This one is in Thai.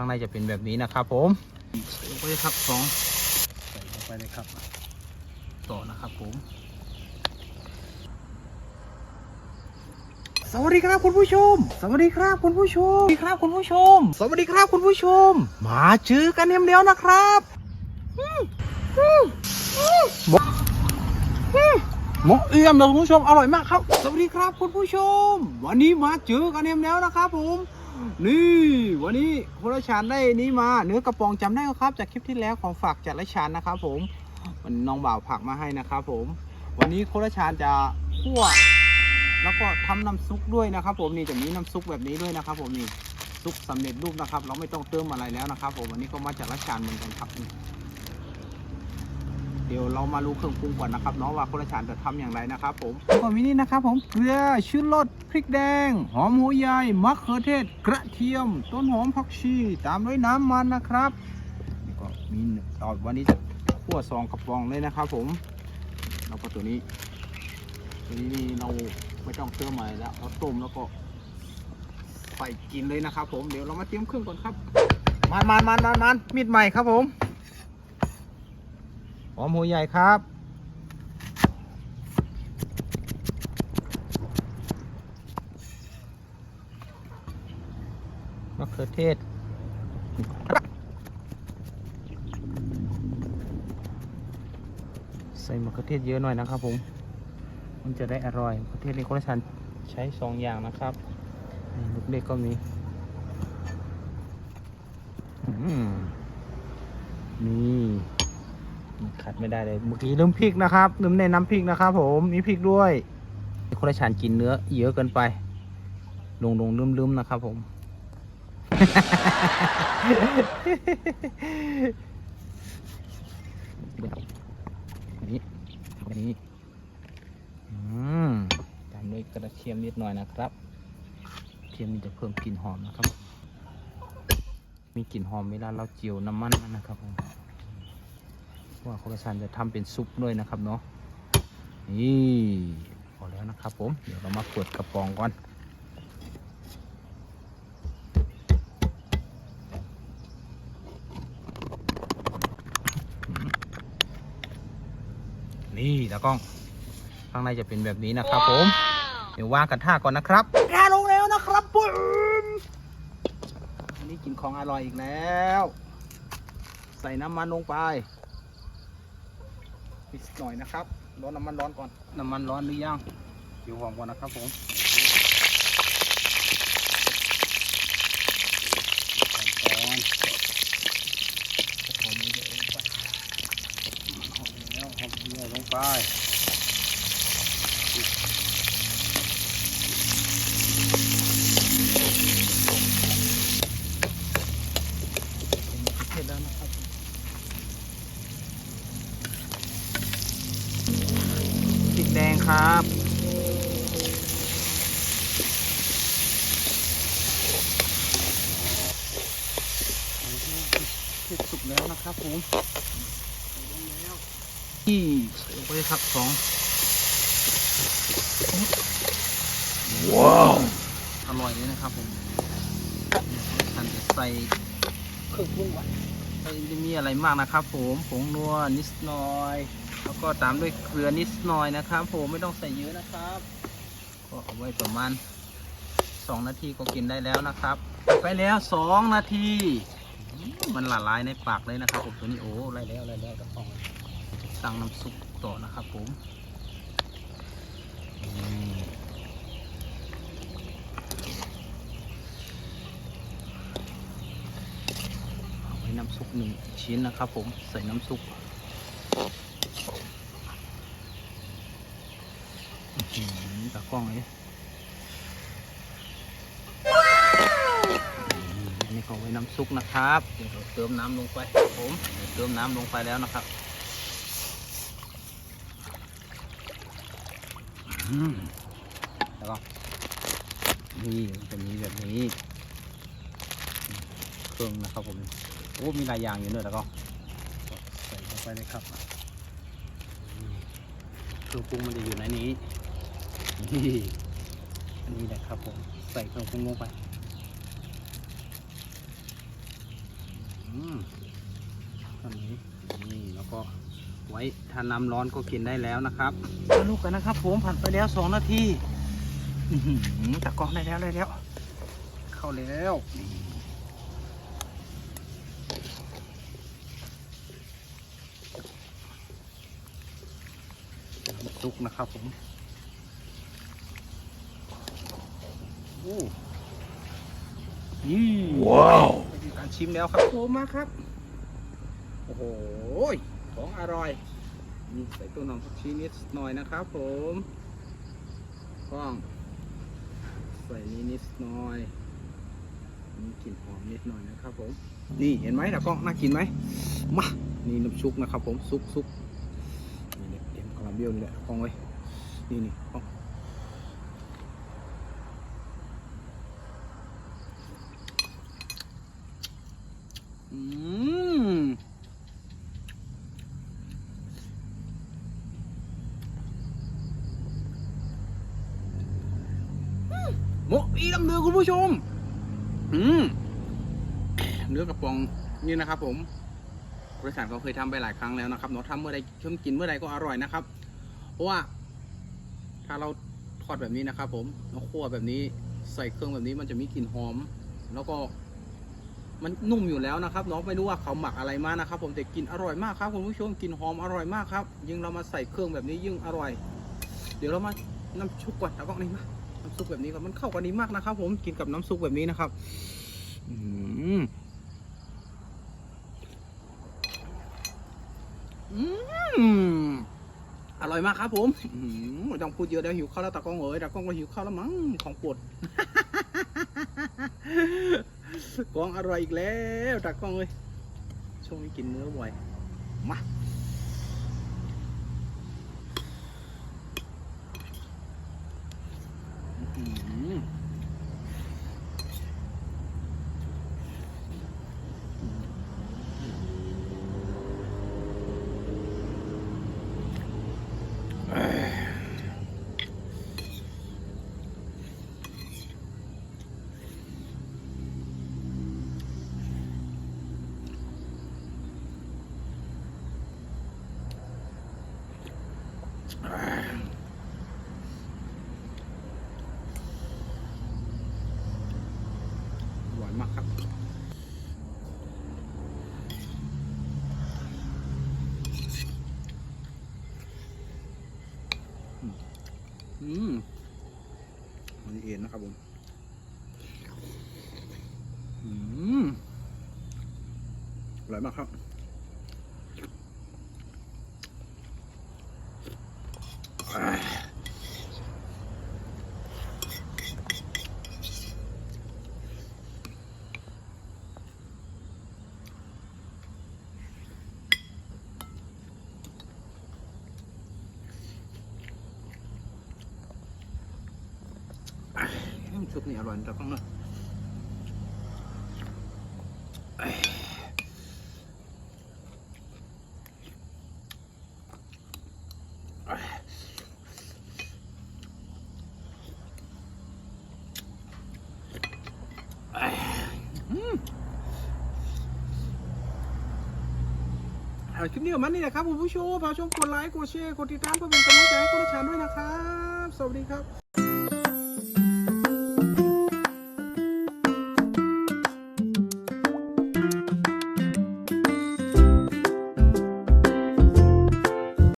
ข้างในจะเป็นแบบนี้นะครับผมใส่ลงไปเลยครับสองใส่ลงไปเลยครับ ต่อนะครับผมสวัสดีครับคุณผู้ชม สวัสดีครับคุณผู้ชม สวัสดีครับคุณผู้ชม สวัสดีครับคุณผู้ชม มาเจอกันเอ็มเดียวนะครับอืมอืมอืมหมกอืมหมกเอี่ยมนะคุณผู้ชมอร่อยมากครับ สวัสดีครับคุณผู้ชม วันนี้มาเจอกันเอ็มแล้วนะครับผม นี่วันนี้คุณราชานได้นี้มาเนื้อกระปองจำได้ครับ จากคลิปที่แล้วของฝากจากราชานนะครับผมมันน้องบ่าวผักมาให้นะครับผม วันนี้คุณราชานจะคั่วแล้วก็ทำน้ำซุปด้วยนะครับ ผมนี่จะมีน้ำซุปแบบนี้ด้วยนะครับ ผมนี่ซุปสำเร็จรูปนะครับ เราไม่ต้องเติมอะไรแล้วนะครับ ผมวันนี้ก็มาจากราชานเหมือนกันครับนี่ เดี๋ยวเรามารู้เครื่องปรุงก่อนนะครับเนาะว่าคุณราชานจะทำอย่างไรนะครับผมแล้วก็มีนี่นะครับผมเกลือชูรสพริกแดง หอมหัวใหญ่มะเขือเทศ กระเทียม ต้นหอมผักชีตามด้วยน้ำมันนะครับนี่ก็มีตอนวันนี้จะคั่วซองกระป๋องเลยนะครับ ผมแล้วก็ตัวนี้ทีนี้นี่เราไม่ต้องเติมอะไรแล้วเราต้มแล้วก็ใส่กินเลยนะครับ ผมเดี๋ยวเรามาเตรียมเครื่องก่อนครับมันมันมันมันมันมีดใหม่ครับผม หอมหัวใหญ่ครับ มะเขือเทศใส่มะเขือเทศเยอะหน่อยนะครับผม มันจะได้อร่อยประเขือเทศนี้คนละชั้นใช้สองอย่างนะครับนี่ลูกเล็กก็มีนี่ ขัดไม่ได้เลย เมื่อกี้ลืมพริกนะครับลืมแนน้ำพริกนะครับผมมีพริกด้วยคนละชั้นกินเนื้อเยอะเกินไป ลงลงลืมลืมนะครับผมอันนี้นี้อืมตามด้วยกระเทียมนิดหน่อยนะครับเทียมนี่จะเพิ่มกลิ่นหอมนะครับ มีกลิ่นหอมเวลาเราเจียวน้ำมันมันนะครับผม ว่าโคราชันจะทำเป็นซุปด้วยนะครับเนาะนี่พอแล้วนะครับผมเดี๋ยวเรามาเปิดกระป๋องก่อนนี่ตากล้อง ข้างในจะเป็นแบบนี้นะครับผม เดี๋ยววางกระทะก่อนนะครับกระทะลงแล้วนะครับผมอันนี้กินของอร่อยอีกแล้ว ใส่น้ำมันลงไป นิดหน่อยนะครับ ร้อนน้ำมันร้อนก่อน น้ำมันร้อนหรือยังเดี๋ยวหอมก่อนนะครับผมใส่ก่อนหอมเยอะลงไปหอมแล้วหอมเยอะลงไป ครับผมนี่ใส่ลงไปเลยครับสองว้าว อร่อยเลยนะครับผมท่านจะใส่เครื่องปรุงก่อนไม่ได้มีอะไรมากนะครับ ผมผงนัวนิดหน่อย แล้วก็ตามด้วยเกลือนิดหน่อยนะครับ ผมไม่ต้องใส่เยอะนะครับ ก็เอาไว้ประมาณ2นาทีก็กินได้แล้วนะครับ ไปแล้ว 2 นาทีอื มันละลายในปากเลยนะครับผมตัวนี้โอ้ได้แล้วได้แล้วเดี๋ยวต้องสั่งน้ำซุปต่อนะครับผมเอาไว้น้ำซุปหนึ่งชิ้นนะครับผมใส่น้ำซุปตากล้องเลย เอันนี้ก็ไว้น้ำซุปนะครับเดี๋ยวเราเติมน้ำลงไปครับผมเติมน้ำลงไปแล้วนะครับแล้วก็นี่มันจะมีแบบนี้ เครื่องนะครับผมโอ้มีหลายอย่างอยู่ด้วยแล้วก็ใส่เข้าไปเลยครับเครื่องปรุงมันจะอยู่ในนี้นี่อันนี้แหละครับผมใส่เครื่องปรุงลงไป มอันนี้นี่แล้วก็ไว้ถ้าน้ำร้อนก็กินได้แล้วนะครับมาลูกกันนะครับ ผมผ่านไปแล้วสองนาทีอื้อหือตะกร้องได้แล้วได้แล้ว เข้าแล้วนี่น้ำซุปนะครับผมโอ้นี่ว้าวไปดูการ ชิมแล้วครับผมมาครับ โอ้โห ของอร่อยนี่ใส่ตัวหนองผักชีนิดหน่อยนะครับผมก้องใส่นี้นิดหน่อยมีกลิ่นหอมนิดหน่อยนะครับผม นี่เห็นไหมตะกล้องน่ากินไหมมา นี่น้ำซุปนะครับผมซุปซุปนี่เนี่ยเต็มคาราเบลนี่แหละกล้องเลยนี่นี่กล้องอืม ห มเนื้อคุณผู้ชม อืมเนื้อกระป๋องนี่นะครับผมบริษัทเขาเคยทำไปหลายครั้งแล้วนะครับเนาะทำเมื่อใดชมกินเมื่อใดก็อร่อยนะครับ เพราะว่า ถ้าเราทอดแบบนี้นะครับผมแล้วคั่วแบบนี้ใส่เครื่องแบบนี้มันจะมีกลิ่นหอม แล้วก็ มันนุ่มอยู่แล้วนะครับเนาะไม่รู้ว่าเขาหมักอะไรมานะครับ ผมแต่กลินอร่อยมากครับคุณผู้ชมกลินหอมอร่อยมากครับ ยิ่งเรามาใส่เครื่องแบบนี้ยิ่งอร่อย เดี๋ยวเรามาน้ำชุบก่อนตะกล้องนี่มา น้ำซุปแบบนี้ก็มันเข้ากันดีมากนะครับ ผมกินกับน้ำซุปแบบนี้นะครับอืมอืมอร่อยมากครับผมอืมต้องพูดเยอะเดี๋ยวหิวข้าวแล้วตากล้องเอ๋ยตากล้องก็หิวข้าวแล้วมั้งของปรดกล้องอร่อยอีกแล้วตากล้องเลยช่วงนี้กินเนื้อบ่อยมา ครับ อืมมันเอ็นนะครับผม อืมอร่อยมากครับ น้ำซุปนี่อร่อยจังเลยเอาคลิปนี้ออกมานี่นะครับคุณผู้ชมพากชมกดไลค์ กดแชร์ กดติดตามเพื่อเป็นกำลังใจให้คุณผู้ชมด้วยนะครับ สวัสดีครับ